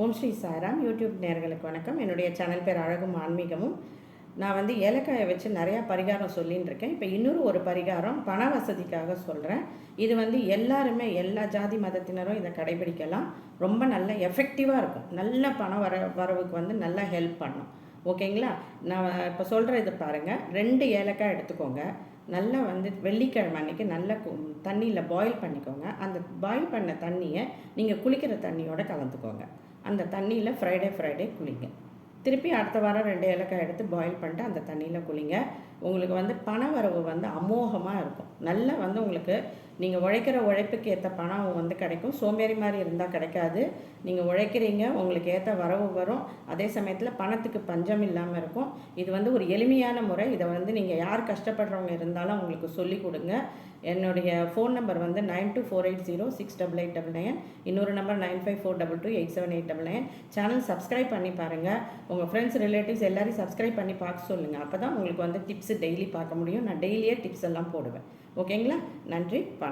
ஓம் Sri Sairam YouTube நேர்களுக்கு வணக்கம். என்னுடைய சேனல் பேர் அழகும் ஆன்மீகமும். நான் வந்து ஏலக்காயை வச்சு நிறையா பரிகாரம் சொல்லின்னு இருக்கேன். இப்போ இன்னொரு ஒரு பரிகாரம் பண வசதிக்காக சொல்கிறேன் இது வந்து எல்லாருமே எல்லா ஜாதி மதத்தினரும் இதை கடைபிடிக்கலாம். ரொம்ப நல்ல எஃபெக்டிவாக இருக்கும். நல்ல பண வர வரவுக்கு வந்து நல்லா ஹெல்ப் பண்ணும். ஓகேங்களா நான் இப்போ சொல்கிற இது பாருங்கள் ரெண்டு ஏலக்காய் எடுத்துக்கோங்க. நல்லா வந்து வெள்ளிக்கிழமை அன்றைக்கி நல்லா தண்ணியில் பாயில் பண்ணிக்கோங்க. அந்த பாயில் பண்ண தண்ணியை நீங்கள் குளிக்கிற தண்ணியோட கலந்துக்கோங்க. அந்த தண்ணியில் ஃப்ரைடே ஃப்ரைடே குளிங்க. திருப்பி அடுத்த வாரம் ரெண்டு ஏலக்காய் எடுத்து பாயில் பண்ணிட்டு அந்த தண்ணியில் குளிங்க. உங்களுக்கு வந்து பண வரவு வந்து அமோகமாக இருக்கும். நல்லா வந்து உங்களுக்கு நீங்கள் உழைக்கிற உழைப்புக்கு ஏற்ற பணம் வந்து கிடைக்கும். சோம்பேறி மாதிரி இருந்தால் கிடைக்காது. நீங்கள் உழைக்கிறீங்க உங்களுக்கு ஏற்ற வரவு வரும். அதே சமயத்தில் பணத்துக்கு பஞ்சம் இல்லாமல் இருக்கும். இது வந்து ஒரு எளிமையான முறை. இதை வந்து நீங்கள் யார் கஷ்டப்படுறவங்க இருந்தாலும் அவங்களுக்கு சொல்லி கொடுங்க. என்னுடைய ஃபோன் நம்பர் வந்து nine two four eight zero six double eight double nine இன்னொரு number nine five four double two eight seven eight double nine channel subscribe பண்ணி பாருங்கள் உங்கள் ஃப்ரெண்ட்ஸ் ரிலேட்டிவ்ஸ் எல்லாரையும் சப்ஸ்கிரைப் பண்ணி பார்க்க சொல்லுங்கள் அப்போ தான் உங்களுக்கு வந்து டிப்ஸ் டெய்லி பார்க்க முடியும். நான் டெய்லியே டிப்ஸ் எல்லாம் போடுவேன். ஓகேங்களா நன்றி வணக்கம்.